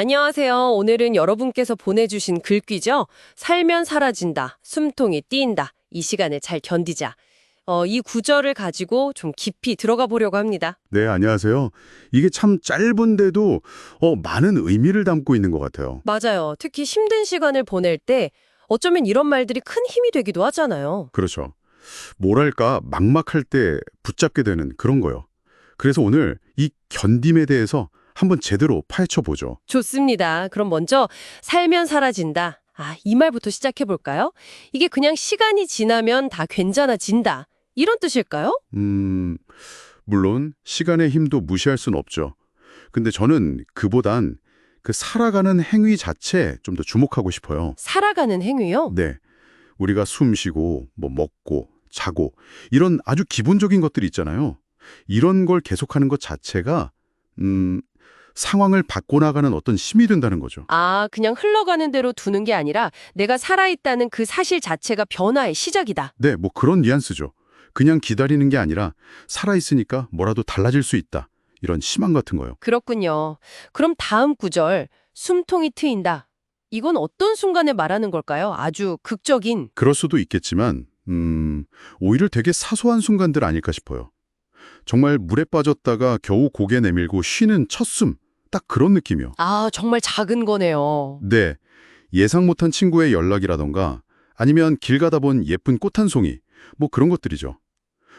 안녕하세요. 오늘은 여러분께서 보내주신 글귀죠. 살면 사라진다, 숨통이 뛴다, 이 시간을 잘 견디자. 어, 이 구절을 가지고 좀 깊이 들어가 보려고 합니다. 네, 안녕하세요. 이게 참 짧은데도 어, 많은 의미를 담고 있는 것 같아요. 맞아요. 특히 힘든 시간을 보낼 때 어쩌면 이런 말들이 큰 힘이 되기도 하잖아요. 그렇죠. 뭐랄까 막막할 때 붙잡게 되는 그런 거요. 그래서 오늘 이 견딤에 대해서 한번 제대로 파헤쳐 보죠. 좋습니다. 그럼 먼저 살면 사라진다. 아, 이 말부터 시작해 볼까요? 이게 그냥 시간이 지나면 다 괜찮아진다. 이런 뜻일까요? 음, 물론 시간의 힘도 무시할 순 없죠. 근데 저는 그보단 그 살아가는 행위 자체에 좀 더 주목하고 싶어요. 살아가는 행위요? 네. 우리가 숨 쉬고 뭐 먹고 자고 이런 아주 기본적인 것들이 있잖아요. 이런 걸 계속하는 것 자체가 음, 상황을 바꿔나가는 어떤 힘이 된다는 거죠. 아, 그냥 흘러가는 대로 두는 게 아니라 내가 살아있다는 그 사실 자체가 변화의 시작이다. 네, 뭐 그런 뉘앙스죠. 그냥 기다리는 게 아니라 살아있으니까 뭐라도 달라질 수 있다. 이런 희망 같은 거요. 그렇군요. 그럼 다음 구절, 숨통이 트인다. 이건 어떤 순간에 말하는 걸까요? 아주 극적인. 그럴 수도 있겠지만 음, 오히려 되게 사소한 순간들 아닐까 싶어요. 정말 물에 빠졌다가 겨우 고개 내밀고 쉬는 첫 숨. 딱 그런 느낌이요. 아, 정말 작은 거네요. 네. 예상 못한 친구의 연락이라던가 아니면 길 가다 본 예쁜 꽃 한 송이 뭐 그런 것들이죠.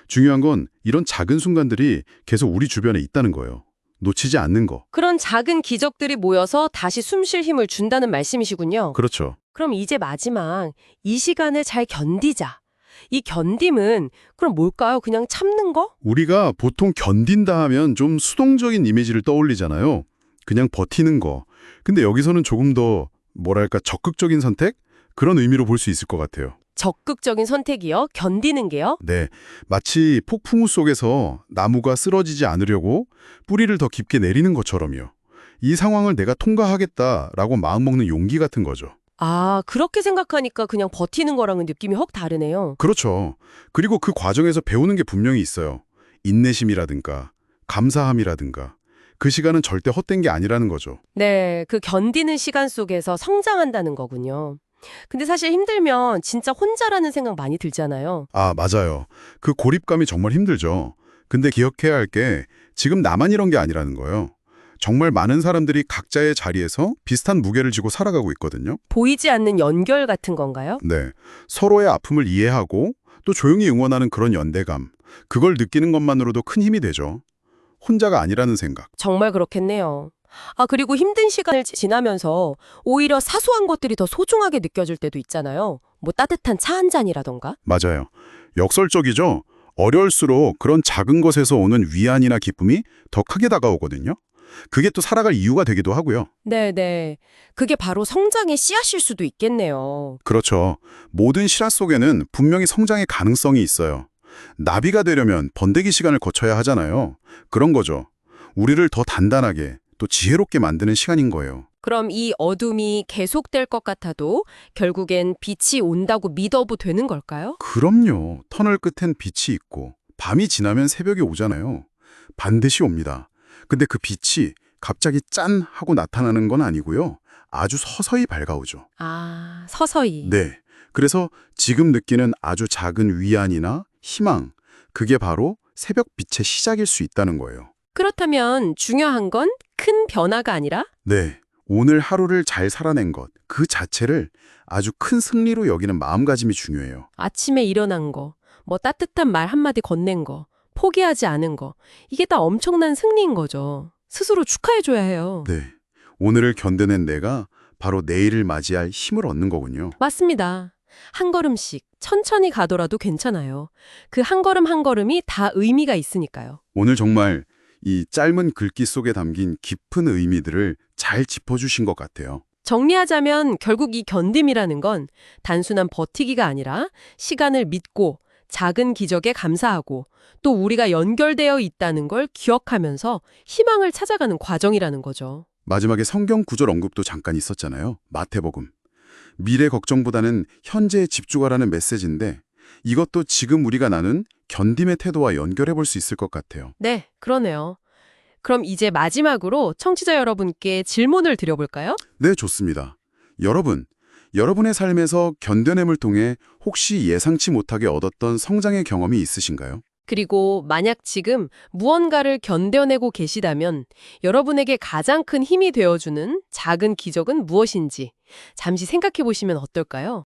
중요한 건 이런 작은 순간들이 계속 우리 주변에 있다는 거예요. 놓치지 않는 거. 그런 작은 기적들이 모여서 다시 숨 쉴 힘을 준다는 말씀이시군요. 그렇죠. 그럼 이제 마지막, 이 시간을 잘 견디자. 이 견딤은 그럼 뭘까요? 그냥 참는 거? 우리가 보통 견딘다 하면 좀 수동적인 이미지를 떠올리잖아요. 그냥 버티는 거. 근데 여기서는 조금 더 뭐랄까 적극적인 선택? 그런 의미로 볼 수 있을 것 같아요. 적극적인 선택이요? 견디는 게요? 네, 마치 폭풍우 속에서 나무가 쓰러지지 않으려고 뿌리를 더 깊게 내리는 것처럼요. 이 상황을 내가 통과하겠다라고 마음먹는 용기 같은 거죠. 아, 그렇게 생각하니까 그냥 버티는 거랑은 느낌이 확 다르네요. 그렇죠. 그리고 그 과정에서 배우는 게 분명히 있어요. 인내심이라든가 감사함이라든가 그 시간은 절대 헛된 게 아니라는 거죠. 네, 그 견디는 시간 속에서 성장한다는 거군요. 근데 사실 힘들면 진짜 혼자라는 생각 많이 들잖아요. 아, 맞아요. 그 고립감이 정말 힘들죠. 근데 기억해야 할 게 지금 나만 이런 게 아니라는 거예요. 정말 많은 사람들이 각자의 자리에서 비슷한 무게를 지고 살아가고 있거든요. 보이지 않는 연결 같은 건가요? 네. 서로의 아픔을 이해하고 또 조용히 응원하는 그런 연대감. 그걸 느끼는 것만으로도 큰 힘이 되죠. 혼자가 아니라는 생각. 정말 그렇겠네요. 아, 그리고 힘든 시간을 지- 지나면서 오히려 사소한 것들이 더 소중하게 느껴질 때도 있잖아요. 뭐 따뜻한 차 한 잔이라던가. 맞아요. 역설적이죠. 어려울수록 그런 작은 것에서 오는 위안이나 기쁨이 더 크게 다가오거든요. 그게 또 살아갈 이유가 되기도 하고요. 네네. 그게 바로 성장의 씨앗일 수도 있겠네요. 그렇죠. 모든 실화 속에는 분명히 성장의 가능성이 있어요. 나비가 되려면 번데기 시간을 거쳐야 하잖아요. 그런 거죠. 우리를 더 단단하게 또 지혜롭게 만드는 시간인 거예요. 그럼 이 어둠이 계속될 것 같아도 결국엔 빛이 온다고 믿어도 되는 걸까요? 그럼요. 터널 끝엔 빛이 있고 밤이 지나면 새벽이 오잖아요. 반드시 옵니다. 근데 그 빛이 갑자기 짠 하고 나타나는 건 아니고요. 아주 서서히 밝아오죠. 아, 서서히. 네. 그래서 지금 느끼는 아주 작은 위안이나 희망, 그게 바로 새벽 빛의 시작일 수 있다는 거예요. 그렇다면 중요한 건 큰 변화가 아니라 네. 오늘 하루를 잘 살아낸 것, 그 자체를 아주 큰 승리로 여기는 마음가짐이 중요해요. 아침에 일어난 거, 뭐 따뜻한 말 한마디 건넨 거, 포기하지 않은 거. 이게 다 엄청난 승리인 거죠. 스스로 축하해줘야 해요. 네. 오늘을 견뎌낸 내가 바로 내일을 맞이할 힘을 얻는 거군요. 맞습니다. 한 걸음씩 천천히 가더라도 괜찮아요. 그 한 걸음 한 걸음이 다 의미가 있으니까요. 오늘 정말 이 짧은 글귀 속에 담긴 깊은 의미들을 잘 짚어주신 것 같아요. 정리하자면 결국 이 견딤이라는 건 단순한 버티기가 아니라 시간을 믿고 작은 기적에 감사하고 또 우리가 연결되어 있다는 걸 기억하면서 희망을 찾아가는 과정이라는 거죠. 마지막에 성경 구절 언급도 잠깐 있었잖아요. 마태복음. 미래 걱정보다는 현재에 집중하라는 메시지인데 이것도 지금 우리가 나눈 견딤의 태도와 연결해 볼 수 있을 것 같아요. 네, 그러네요. 그럼 이제 마지막으로 청취자 여러분께 질문을 드려볼까요? 네, 좋습니다. 여러분, 여러분의 삶에서 견뎌냄을 통해 혹시 예상치 못하게 얻었던 성장의 경험이 있으신가요? 그리고 만약 지금 무언가를 견뎌내고 계시다면 여러분에게 가장 큰 힘이 되어주는 작은 기적은 무엇인지 잠시 생각해 보시면 어떨까요?